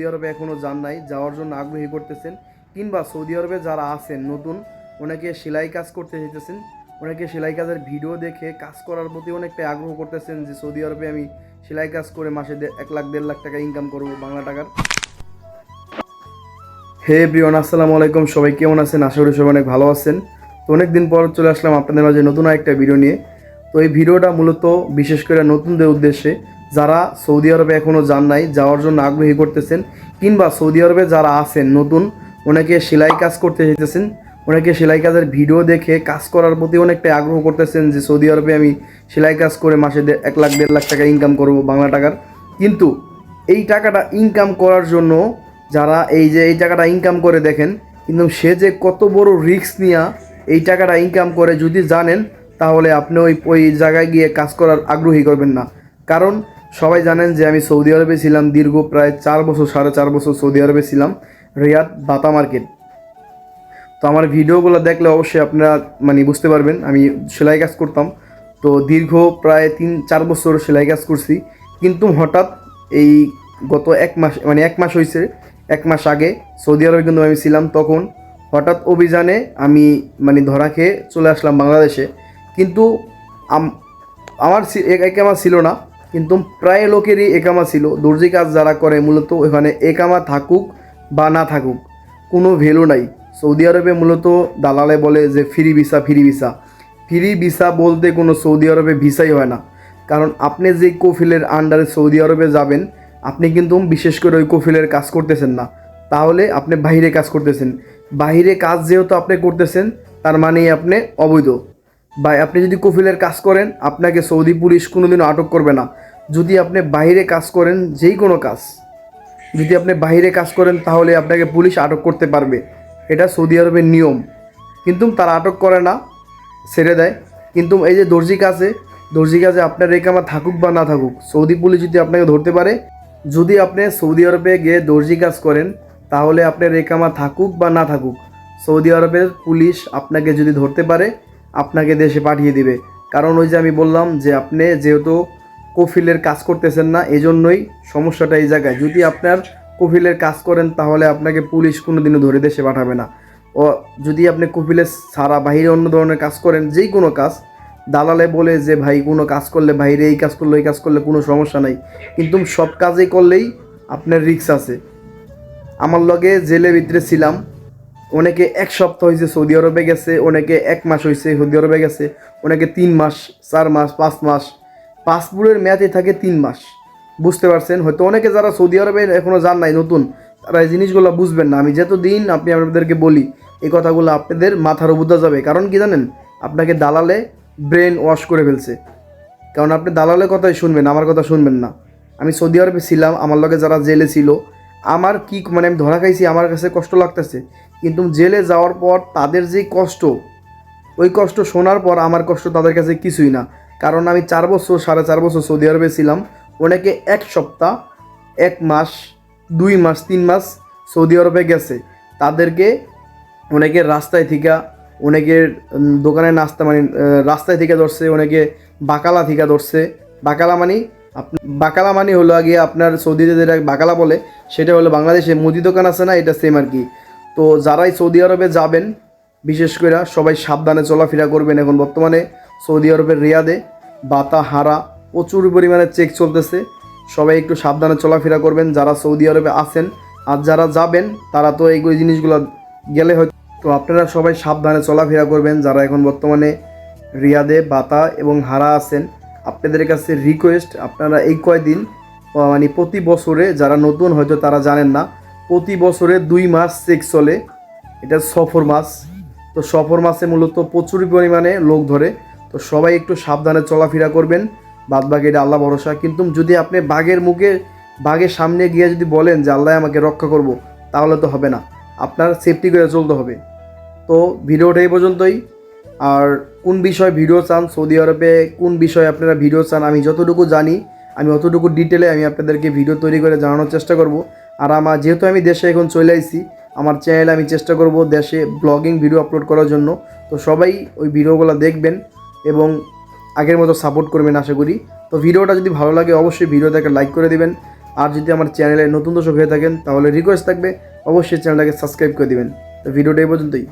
Saudi আরবে এখনও যান নাই, যাওয়ার জন্য আগ্রহী করতেছেন। কিংবা সৌদি আরবে যারা আছেন, নতুন ওনাকে সেলাই কাজ করতে যেতেছেন ওনাকে সেলাই কাজের ভিডিও দেখে কাজ করার প্রতি অনেকটা আগ্রহ করতেছেন যে সৌদি আরবে আমি সেলাই কাজ করে মাসে এক লাখ, দেড় লাখ টাকা ইনকাম করব বাংলা টাকার। হে প্রিয়ন আসসালামু আলাইকুম। সবাই কেমন আছেন? আশা করি সবাই অনেক ভালো আছেন। তো অনেক দিন পর চলে আসলাম আপনাদের মাঝে নতুন একটা ভিডিও নিয়ে। তো এই ভিডিওটা মূলত বিশেষ করে নতুনদের উদ্দেশ্যে যারা সৌদি আরবে এখনও যান নাই, যাওয়ার জন্য আগ্রহী করতেছেন, কিংবা সৌদি আরবে যারা আছেন, নতুন ওনাকে সেলাই কাজ করতে যেতেছেন ওনাকে সেলাই কাজের ভিডিও দেখে কাজ করার প্রতি অনেকটা আগ্রহ করতেছেন যে সৌদি আরবে আমি সেলাই কাজ করে মাসে এক লাখ, দেড় লাখ টাকা ইনকাম করব বাংলা টাকার। কিন্তু এই টাকাটা ইনকাম করার জন্য যারা এই যে এই টাকাটা ইনকাম করে দেখেন, কিন্তু সে যে কত বড় রিস্ক নিয়ে এই টাকাটা ইনকাম করে যদি জানেন, তাহলে আপনি ওই ওই জায়গায় গিয়ে কাজ করার আগ্রহী করবেন না। কারণ সবাই জানেন যে আমি সৌদি আরবে ছিলাম দীর্ঘ প্রায় চার বছর, সাড়ে চার বছর সৌদি আরবে ছিলাম, রিয়াদ বাতা মার্কেট। তো আমার ভিডিওগুলো দেখলে অবশ্যই আপনারা মানে বুঝতে পারবেন, আমি সেলাই কাজ করতাম। তো দীর্ঘ প্রায় তিন, চার বছর সেলাই কাজ করছি। কিন্তু হঠাৎ এই গত এক মাস মানে এক মাস হয়েছে এক মাস আগে সৌদি আরবে কিন্তু আমি ছিলাম, তখন হঠাৎ অভিযানে আমি মানে ধরা খেয়ে চলে আসলাম বাংলাদেশে। কিন্তু আমার সি- এ- একামা ছিল না। কিন্তু প্রায় লোকেরই একামা ছিল। দর্জি কাজ যারা করে, মূলত ওখানে একামা থাকুক বা না থাকুক, কোনো ভ্যালু নাই। সৌদি আরবে মূলত দালালে বলে যে, free visa free visa. Free visa বলতে কোনো সৌদি আরবে ভিসাই হয় না। কারণ আপনি যে কফিলের আন্ডারে সৌদি আরবে যাবেন, আপনি কিন্তু বিশেষ করে ওই কফিলের কাজ করতেছেন না। তাহলে আপনি বাইরে কাজ করতেছেন। বাইরে কাজ যেহেতু আপনি করতেছেন, তার মানেই আপনি অবৈধ। বা আপনি যদি কফিলের কাজ করেন, আপনাকে সৌদি পুলিশ কোনোদিনও আটক করবে না। যদি আপনি বাইরে কাজ করেন, যেই কোনো কাজ, যদি আপনি বাইরে কাজ করেন, তাহলে আপনাকে পুলিশ আটক করতে পারবে। এটা সৌদি আরবের নিয়ম। কিন্তু তারা আটক করে না, ছেড়ে দেয়। কিন্তু এই যে দর্জি কাজে দর্জি কাজে আপনার রেখামা থাকুক বা না থাকুক, সৌদি পুলিশ যদি আপনাকে ধরতে পারে, যদি আপনি সৌদি আরবে গিয়ে দর্জি কাজ করেন, তাহলে আপনার রেখামা থাকুক বা না থাকুক, সৌদি আরবের পুলিশ আপনাকে যদি ধরতে পারে আপনাকে দেশে পাঠিয়ে দিবে। কারণ ওই যে আমি বললাম যে আপনি যেহেতু কফিলের কাজ করতেছেন না, এজন্যই সমস্যাটা এই জায়গায়। যদি আপনার কফিলের কাজ করেন, তাহলে আপনাকে পুলিশ কোনোদিনও ধরে দেশে পাঠাবে না। ও, যদি আপনি কফিলের সারা বাইরে অন্য ধরনের কাজ করেন যেই কোনো কাজ, দালালে বলে যে, ভাই, কোনো কাজ করলে বাইরে এই কাজ করলে এই কাজ করলে কোনো সমস্যা নাই। কিন্তু সব কাজই করলেই আপনার রিক্স আছে। আমার লগে জেলে ভিতরে ছিলাম। অনেকে এক সপ্তাহ হয়েছে সৌদি আরবে গেছে, অনেকে এক মাস হয়েছে সৌদি আরবে গেছে, অনেকে তিন মাস, চার মাস, পাঁচ মাস। পাসপোর্টের মেয়াদে থাকে তিন মাস। বুঝতে পারছেন? হয়তো অনেকে যারা সৌদি আরবে এখনও যান নাই, নতুন, তারা এই জিনিসগুলো বুঝবেন না। আমি যত দিন আপনি আপনাদেরকে বলি, এই কথাগুলো আপনাদের মাথার উপর যাবে। কারণ কি জানেন? আপনাকে দালালে ব্রেন ওয়াশ করে ফেলছে। কারণ আপনি দালালের কথাই শুনবেন, আমার কথা শুনবেন না। আমি সৌদি আরবে ছিলাম, আমার লগে যারা জেলে ছিল, আমার কি মানে আমি ধরা খাইছি, আমার কাছে কষ্ট লাগতেছে। কিন্তু জেলে যাওয়ার পর তাদের যে কষ্ট, ওই কষ্ট শোনার পর আমার কষ্ট তাদের কাছে কিছুই না। কারণ আমি চার বছর, সাড়ে চার বছর সৌদি আরবে ছিলাম। অনেকে এক সপ্তাহ, এক মাস, দুই মাস, তিন মাস সৌদি আরবে গেছে। তাদেরকে অনেকের রাস্তায় থেকে অনেকের দোকানে নাস্তা মানে রাস্তায় থেকে ধরছে, অনেকে বাকালা থেকে ধরছে। বাকালা মানে বাকালা মানে হলো আগে আপনার সৌদিতে যেটা বাকালা বলে, সেটা হলো বাংলাদেশে মুদি দোকান আছে না, এটা সেম আর কি। তো যারাই সৌদি আরবে যাবেন, বিশেষ করে সবাই সাবধানে চলাফেরা করবেন এখন বর্তমানে সৌদি আরবের রিয়াদে। বাতা হারা প্রচুর পরিমাণে চেক চলতেছে। সবাই একটু সাবধানে চলাফেরা করবেন, যারা সৌদি আরবে আছেন আর যারা যাবেন, তারা তো এই জিনিসগুলো গেলে হয়তো তো আপনারা সবাই সাবধানে চলাফেরা করবেন, যারা এখন বর্তমানে রিয়াদে, বাতা এবং হারা আছেন, আপনাদের কাছে রিকোয়েস্ট আপনারা এই কয়দিন মানে প্রতি বছরে যারা নতুন, হয়তো তারা জানেন না। প্রতি বছরে দুই মাস চেক চলে। এটা সফর মাস। তো সফর মাসে মূলত প্রচুর পরিমাণে লোক ধরে। তো সবাই একটু সাবধানে চলাফেরা করবেন। বাদ এটা আল্লাহ ভরসা। কিন্তু যদি আপনি বাঘের মুখে, বাঘের সামনে গিয়ে যদি বলেন যে আল্লাহ আমাকে রক্ষা করব, তাহলে তো হবে না। আপনার সেফটি করে চলতে হবে। তো ভিডিওটা এই পর্যন্তই। আর কোন বিষয় ভিডিও চান, সৌদি আরবে কোন বিষয়ে আপনারা ভিডিও চান, আমি যতটুকু জানি, আমি অতটুকু ডিটেলে আমি আপনাদেরকে ভিডিও তৈরি করে জানানোর চেষ্টা করব। আর আমার যেহেতু আমি দেশে এখন চলে আসছি আমার চ্যানেলে আমি চেষ্টা করব দেশে ব্লগিং ভিডিও আপলোড করার জন্য। তো সবাই ওই ভিডিওগুলো দেখবেন এবং আগের মতো সাপোর্ট করবেন আশা করি। তো ভিডিওটা যদি ভালো লাগে অবশ্যই ভিডিওটাকে লাইক করে দেবেন। আর যদি আমার চ্যানেলে নতুন দর্শক হয়ে থাকেন, তাহলে রিকোয়েস্ট থাকবে, অবশ্যই চ্যানেলটাকে সাবস্ক্রাইব করে দেবেন। তো ভিডিওটা এই পর্যন্তই।